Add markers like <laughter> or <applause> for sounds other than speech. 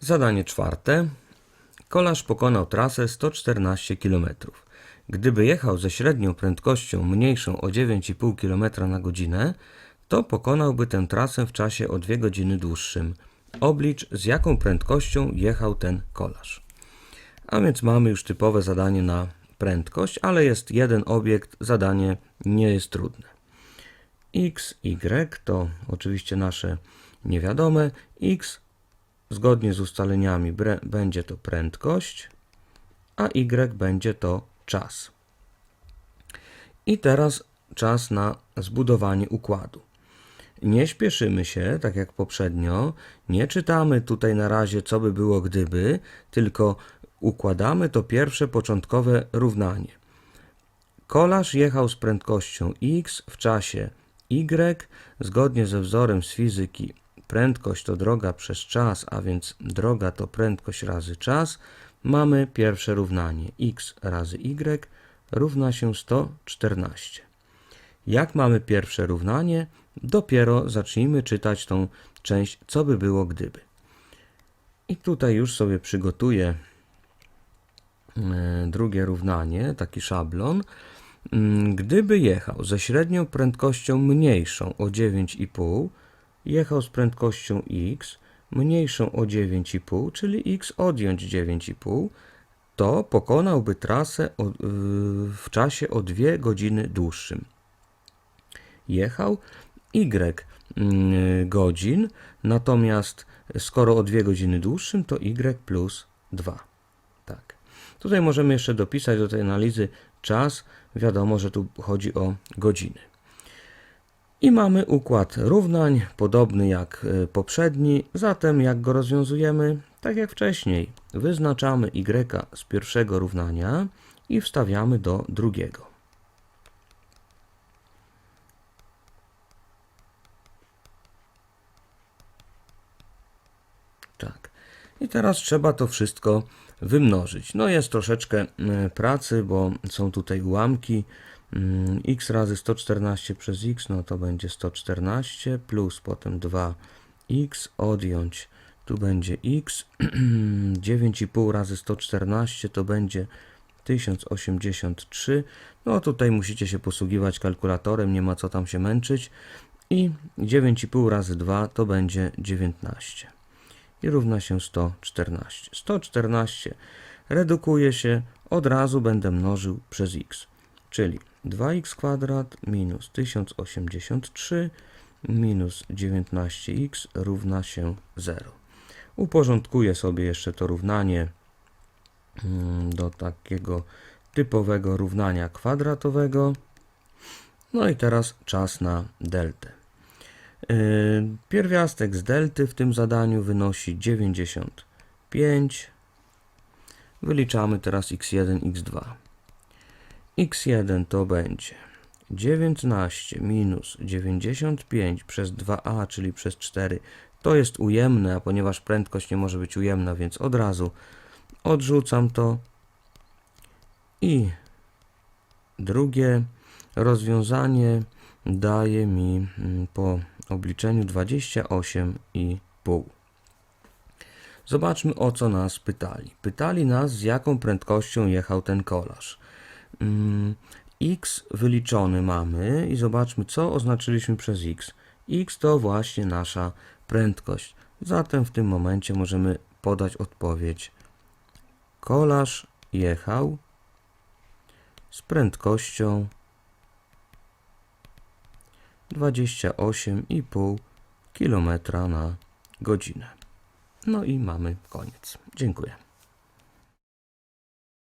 Zadanie czwarte. Kolarz pokonał trasę 114 km. Gdyby jechał ze średnią prędkością mniejszą o 9,5 km na godzinę, to pokonałby tę trasę w czasie o 2 godziny dłuższym. Oblicz z jaką prędkością jechał ten kolarz. A więc mamy już typowe zadanie na prędkość, ale jest jeden obiekt, zadanie nie jest trudne. X, Y to oczywiście nasze niewiadome. X zgodnie z ustaleniami będzie to prędkość, a Y będzie to czas. I teraz czas na zbudowanie układu. Nie śpieszymy się, tak jak poprzednio, nie czytamy tutaj na razie, co by było gdyby, tylko układamy to pierwsze początkowe równanie. Kolarz jechał z prędkością x w czasie y, zgodnie ze wzorem z fizyki. Prędkość to droga przez czas, a więc droga to prędkość razy czas. Mamy pierwsze równanie x razy y równa się 114. Jak mamy pierwsze równanie, dopiero zacznijmy czytać tą część, co by było gdyby. I tutaj już sobie przygotuję e, drugie równanie, taki szablon. Mm, Gdyby jechał ze średnią prędkością mniejszą o 9,5, jechał z prędkością x mniejszą o 9,5, czyli x odjąć 9,5, to pokonałby trasę w czasie o 2 godziny dłuższym. Jechał y mm, godzin, natomiast skoro o 2 godziny dłuższym, to y plus 2. Tak. Tutaj możemy jeszcze dopisać do tej analizy czas. Wiadomo, że tu chodzi o godziny. I mamy układ równań, podobny jak y, poprzedni. Zatem jak go rozwiązujemy? Tak jak wcześniej. Wyznaczamy y z pierwszego równania i wstawiamy do drugiego. Tak. I teraz trzeba to wszystko wymnożyć. No jest troszeczkę e, pracy, bo są tutaj ułamki. Mm, x razy 114 przez x, no to będzie 114 plus potem 2x odjąć, tu będzie x, <clears throat> 9,5 razy 114 to będzie 1083. No tutaj musicie się posługiwać kalkulatorem, nie ma co tam się męczyć. I 9,5 razy 2 to będzie 19 i równa się 114. 114 redukuje się, od razu będę mnożył przez x, czyli 2x kwadrat minus 1083 minus 19x równa się 0. Uporządkuję sobie jeszcze to równanie mm, do takiego typowego równania kwadratowego. No i teraz czas na deltę. Yy, Pierwiastek z delty w tym zadaniu wynosi 95. Wyliczamy teraz x1, x2. X1 to będzie 19 minus 95 przez 2a, czyli przez 4. To jest ujemne, a ponieważ prędkość nie może być ujemna, więc od razu odrzucam to. I drugie rozwiązanie daje mi mm, po obliczeniu 28,5. Zobaczmy o co nas pytali. Pytali nas z jaką prędkością jechał ten kolarz. Mm, X wyliczony mamy i zobaczmy co oznaczyliśmy przez X. X to właśnie nasza prędkość. Zatem w tym momencie możemy podać odpowiedź. Kolarz jechał z prędkością 28,5 km na godzinę. No i mamy koniec. Dziękuję.